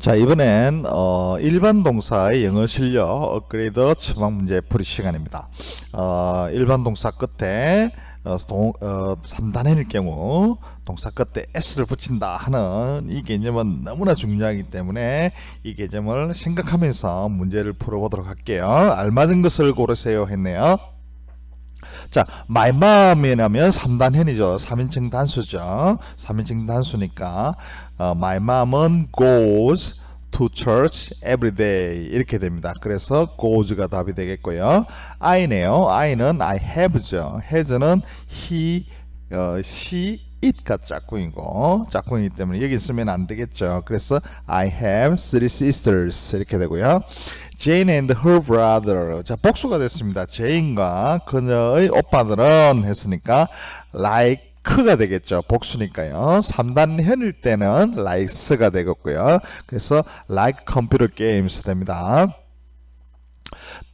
자 이번엔 어, 일반 동사의 영어 실력 업그레이드 처방 문제 풀이 시간입니다. 어, 일반 동사 끝에 어, 동, 어, 3단행일 경우 동사 끝에 s를 붙인다 하는 이 개념은 너무나 중요하기 때문에 이 개념을 생각하면서 문제를 풀어보도록 할게요. 알맞은 것을 고르세요 했네요. 자, my mom이라면 3단현이죠. 3인칭 단수죠. 3인칭 단수니까 어, my mom은 goes to church every day 이렇게 됩니다. 그래서 goes가 답이 되겠고요. I네요. I는 I have죠. has는 he, 어, she, it가 짝꿍이고 짝꿍이기 때문에 여기 쓰면 안 되겠죠. 그래서 I have three sisters 이렇게 되고요. Jane and her brother. 자, 복수가 됐습니다. 제인과 그녀의 오빠들은 했으니까 like가 되겠죠. 복수니까요. 3단 현일 때는 likes가 되겠고요. 그래서 like computer games 됩니다.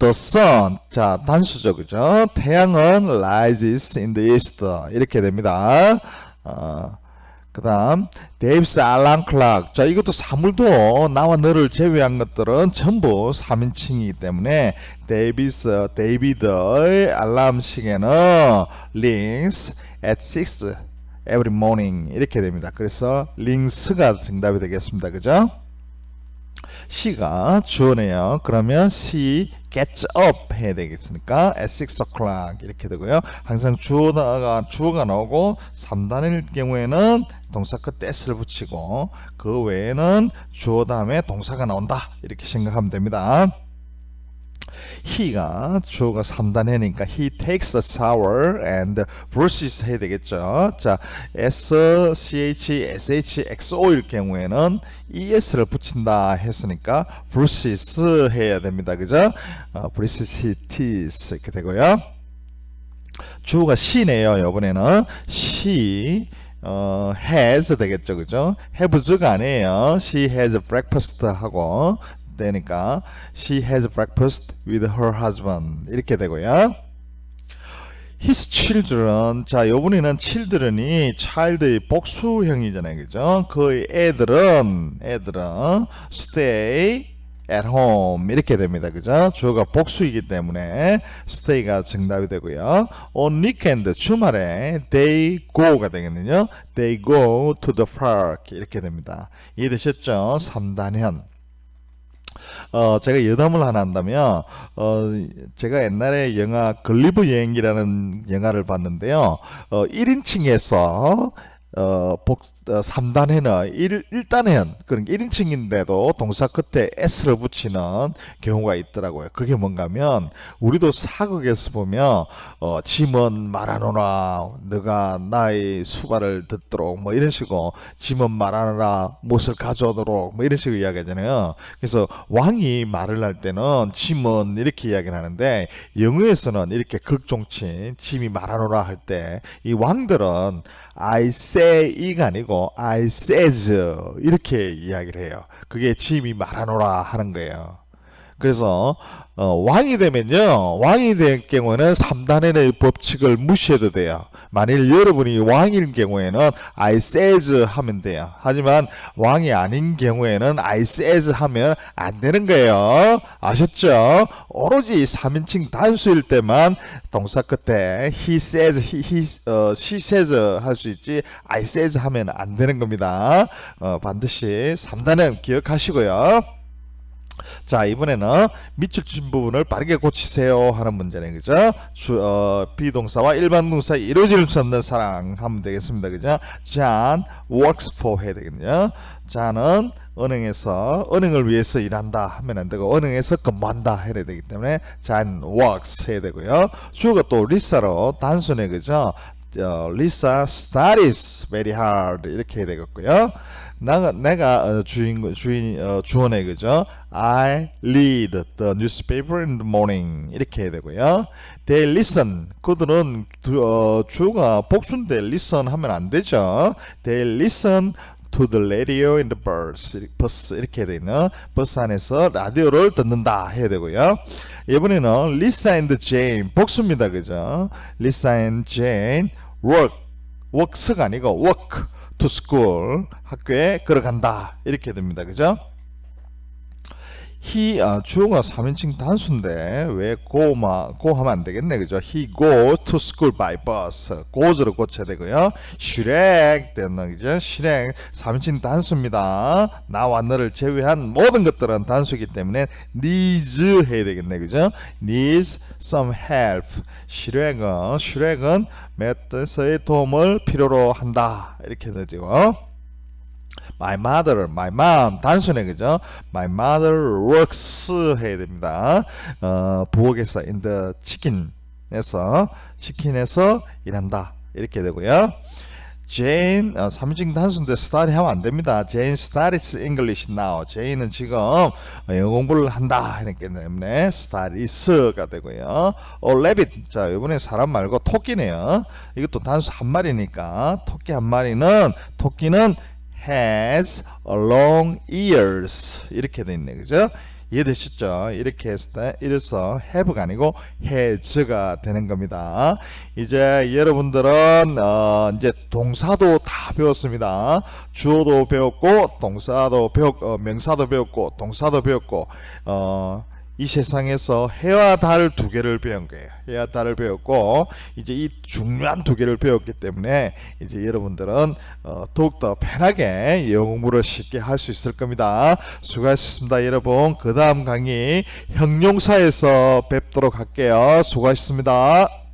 The sun, 자 단수죠, 그죠? 태양은 rises in the east 이렇게 됩니다. 어, 그 다음 Dave's alarm clock, 자 이것도 사물도 나와 너를 제외한 것들은 전부 3인칭이기 때문에 데이비스, 데이비드의 알람 시계는 rings at 6 every morning 이렇게 됩니다. 그래서 rings가 정답이 되겠습니다, 그죠? She가 주어네요. 그러면 she gets up 해야 되겠으니까 at 6 o'clock 이렇게 되고요. 항상 주어가 주어가 나오고 3단일 경우에는 동사 끝에 s를 붙이고 그 외에는 주어 다음에 동사가 나온다 이렇게 생각하면 됩니다. He가 주어가 3단해니까 he takes a shower and brushes 해야 되겠죠. 자, s, ch, sh, xo일 경우에는 es를 붙인다 했으니까 brushes 해야 됩니다. 그죠? 어, brushes 이렇게 되고요. 주어가 she네요. 이번에는 she 어, has 되겠죠, 그죠? haves가 아니에요. She has breakfast 하고 되니까 she has breakfast with her husband 이렇게 되고요. His children 자 요번에는 children이 child의 복수형이잖아요, 그죠? 그 애들은 애들은 stay at home 이렇게 됩니다. 그죠? 주어가 복수이기 때문에 stay가 정답이 되고요. on weekend 주말에 they go가 되겠네요. they go to the park 이렇게 됩니다. 이해되셨죠? 3단현. 어, 제가 여담을 하나 한다면, 어, 제가 옛날에 영화 글리브 여행기라는 영화를 봤는데요. 어, 1인칭에서 어, 복, 어, 3단에는 1, 1단에는, 그러니까 1인칭인데도 동사 끝에 s를 붙이는 경우가 있더라고요. 그게 뭔가 하면, 우리도 사극에서 보면, 어, 짐은 말하노라, 너가 나의 수발을 듣도록, 뭐 이런 식으로, 짐은 말하노라, 못을 가져오도록, 뭐 이런 식으로 이야기하잖아요. 그래서 왕이 말을 할 때는 짐은 이렇게 이야기를 하는데, 영어에서는 이렇게 극종친, 짐이 말하노라 할 때, 이 왕들은 I say 이가 아니고 I says 이렇게 이야기를 해요. 그게 짐이 말하노라 하는 거예요. 그래서 어, 왕이 되면요. 왕이 될 경우에는 3단의 법칙을 무시해도 돼요. 만일 여러분이 왕일 경우에는 I says 하면 돼요. 하지만 왕이 아닌 경우에는 I says 하면 안 되는 거예요. 아셨죠? 오로지 3인칭 단수일 때만 동사 끝에 he says he, he 어, she says 할 수 있지 I says 하면 안 되는 겁니다. 어, 반드시 3단은 기억하시고요 자 이번에는 밑줄 친 부분을 빠르게 고치세요 하는 문제네 그죠? 주, 어, 비동사와 일반 동사 이루어질 수 없는 사랑 하면 되겠습니다 그죠? John works for 해야 되겠네요. 자는 은행에서 은행을 위해서 일한다 하면 안 되고 은행에서 근무한다 해야 되기 때문에 John works 해야 되고요. 주어가 또 리사로 단순해 그죠? 어, Lisa studies very hard 이렇게 해야 되겠고요. 나가 내가 어, 주인 주인 어, 주어네 그죠? I read the newspaper in the morning 이렇게 해야 되고요. They listen 그들은 두, 어, 주가 복수인데 listen 하면 안 되죠. They listen to the radio in the bus, bus 이렇게 되어 있는 버스 안에서 라디오를 듣는다 해야 되고요. 이번에는 Lisa and Jane 복수입니다, 그죠? Lisa and Jane work, works가 아니고 work to school 학교에 걸어간다 이렇게 됩니다, 그죠? He 아, 주어가 3인칭 단수인데 왜 go마 go 하면 안 되겠네 그죠? he go to school by bus goes로 고쳐야 되고요. 실행 됐나 그죠? 실행 3인칭 단수입니다. 나와 너를 제외한 모든 것들은 단수이기 때문에 needs 해야 되겠네 그죠? needs some help 실행은 실행은 메터스의 도움을 필요로 한다 이렇게 되죠. My mother, my mom 단순해 그죠? My mother works 해야 됩니다. 어, 부엌에서 in the chicken에서 치킨에서 일한다 이렇게 되고요. Jane 어, 3인칭 단수인데 study 하면 안 됩니다. Jane studies English now. Jane은 지금 어, 영어 공부를 한다 이렇게 때문에 studies가 되고요. 어, rabbit 자 이번에 사람 말고 토끼네요. 이것도 단수 한 마리니까 토끼 한 마리는 토끼는 has long ears 이렇게 돼 있네 그죠? 이해되셨죠? 이렇게 했을 때 이래서 have가 아니고 has가 되는 겁니다. 이제 여러분들은 어, 이제 동사도 다 배웠습니다. 주어도 배웠고 동사도 배웠 어, 명사도 배웠고 동사도 배웠고 어, 이 세상에서 해와 달 두 개를 배운 거예요. 해와 달을 배웠고 이제 이 중요한 두 개를 배웠기 때문에 이제 여러분들은 어, 더욱더 편하게 영어 공부를 쉽게 할 수 있을 겁니다. 수고하셨습니다, 여러분. 그 다음 강의 형용사에서 뵙도록 할게요. 수고하셨습니다.